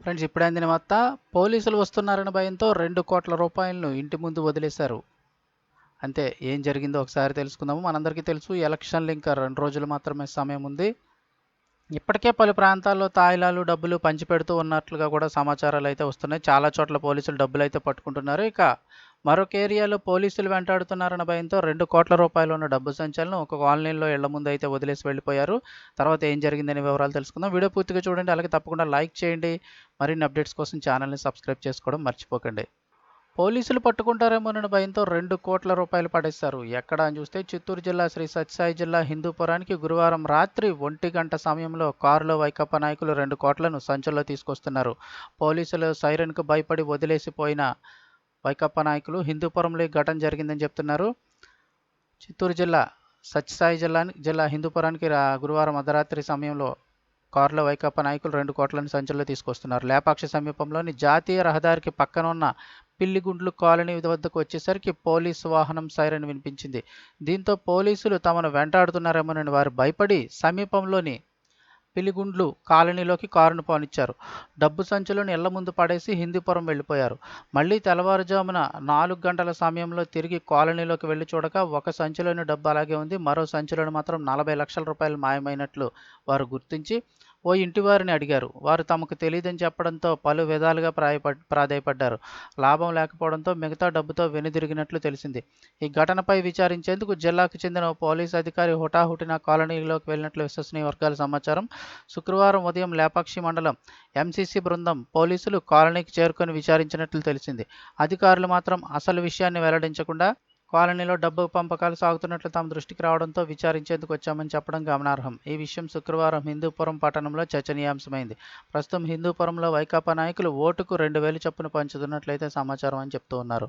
Friends ఇప్పుడైంది అందిన పోలీసులు వస్తున్నారన్న భయంతో రెండు కోట్ల రూపాయలను ఇంటి ముందు వదిలేశారు. అంతే ఏం జరిగిందో ఒకసారి తెలుసుకుందాము. మనందరికీ తెలుసు ఎలక్షన్లు ఇంకా రెండు రోజులు మాత్రమే సమయం ఉంది. ఇప్పటికే పలు ప్రాంతాల్లో తాయిలాలు డబ్బులు పంచిపెడుతూ ఉన్నట్లుగా కూడా సమాచారాలు అయితే వస్తున్నాయి. చాలా చోట్ల పోలీసులు డబ్బులు అయితే పట్టుకుంటున్నారు. ఇక మరొక ఏరియాలో పోలీసులు వెంటాడుతున్నారన్న భయంతో రెండు కోట్ల రూపాయలు ఉన్న డబ్బు సంచలనం ఒక కాలనీలో ఇళ్ళ ముందు అయితే వదిలేసి వెళ్ళిపోయారు. తర్వాత ఏం జరిగిందనే వివరాలు తెలుసుకుందాం. వీడియో పూర్తిగా చూడండి. అలాగే తప్పకుండా లైక్ చేయండి. మరిన్ని అప్డేట్స్ కోసం ఛానల్ని సబ్స్క్రైబ్ చేసుకోవడం మర్చిపోకండి. పోలీసులు పట్టుకుంటారేమోనన్న భయంతో రెండు కోట్ల రూపాయలు పడేశారు. ఎక్కడ అని చూస్తే చిత్తూరు జిల్లా శ్రీ సత్యసాయి జిల్లా హిందూపురానికి గురువారం రాత్రి ఒంటి గంట సమయంలో కారులో వైకప్ప నాయకులు రెండు కోట్లను సంచుల్లో తీసుకొస్తున్నారు. పోలీసులు సైరన్కు భయపడి వదిలేసిపోయిన వైకప్ప నాయకులు హిందూపురంలో ఈ ఘటన జరిగిందని చెప్తున్నారు. చిత్తూరు జిల్లా సత్యసాయి జిల్లా జిల్లా హిందూపురానికి గురువారం అర్ధరాత్రి సమయంలో కారులో వైకాపా నాయకులు రెండు కోట్లను సంచుల్లో తీసుకొస్తున్నారు. లేపాక్షి సమీపంలోని జాతీయ రహదారికి పక్కన ఉన్న పిల్లిగుండ్లు కాలనీ వద్దకు వచ్చేసరికి పోలీసు వాహనం సైరన్ వినిపించింది. దీంతో పోలీసులు తమను వెంటాడుతున్నారేమోనని వారు భయపడి సమీపంలోని పిలిగుండ్లు కాలనీలోకి కారును పోనిచ్చారు. డబ్బు సంచులను ఇళ్ళ ముందు పడేసి హిందీపురం వెళ్ళిపోయారు. మళ్ళీ తెల్లవారుజామున నాలుగు గంటల సమయంలో తిరిగి కాలనీలోకి వెళ్ళి చూడగా ఒక సంచిలోని డబ్బు అలాగే ఉంది. మరో సంచిలోని మాత్రం నలభై లక్షల రూపాయలు మాయమైనట్లు వారు గుర్తించి ఓ ఇంటివారిని అడిగారు. వారు తమకు తెలియదని చెప్పడంతో పలు విధాలుగా ప్రాయపడ్ ప్రాధాయపడ్డారు. లాభం లేకపోవడంతో మిగతా డబ్బుతో వెనుదిరిగినట్లు తెలిసింది. ఈ ఘటనపై విచారించేందుకు జిల్లాకు చెందిన ఓ పోలీసు అధికారి హుటాహుటిన కాలనీలోకి వెళ్ళినట్లు విశ్వసనీయ వర్గాల సమాచారం. శుక్రవారం ఉదయం లేపాక్షి మండలం ఎంసీసీ బృందం పోలీసులు కాలనీకి చేరుకొని విచారించినట్లు తెలిసింది. అధికారులు మాత్రం అసలు విషయాన్ని వెల్లడించకుండా కాలనీలో డబ్బు పంపకాలు సాగుతున్నట్లు తమ దృష్టికి రావడంతో విచారించేందుకు వచ్చామని చెప్పడం గమనార్హం. ఈ విషయం శుక్రవారం హిందూపురం పట్టణంలో చర్చనీయాంశమైంది. ప్రస్తుతం హిందూపురంలో వైకాపా నాయకులు ఓటుకు రెండు వేలు చొప్పున పంచుతున్నట్లయితే సమాచారం అని చెప్తూ ఉన్నారు.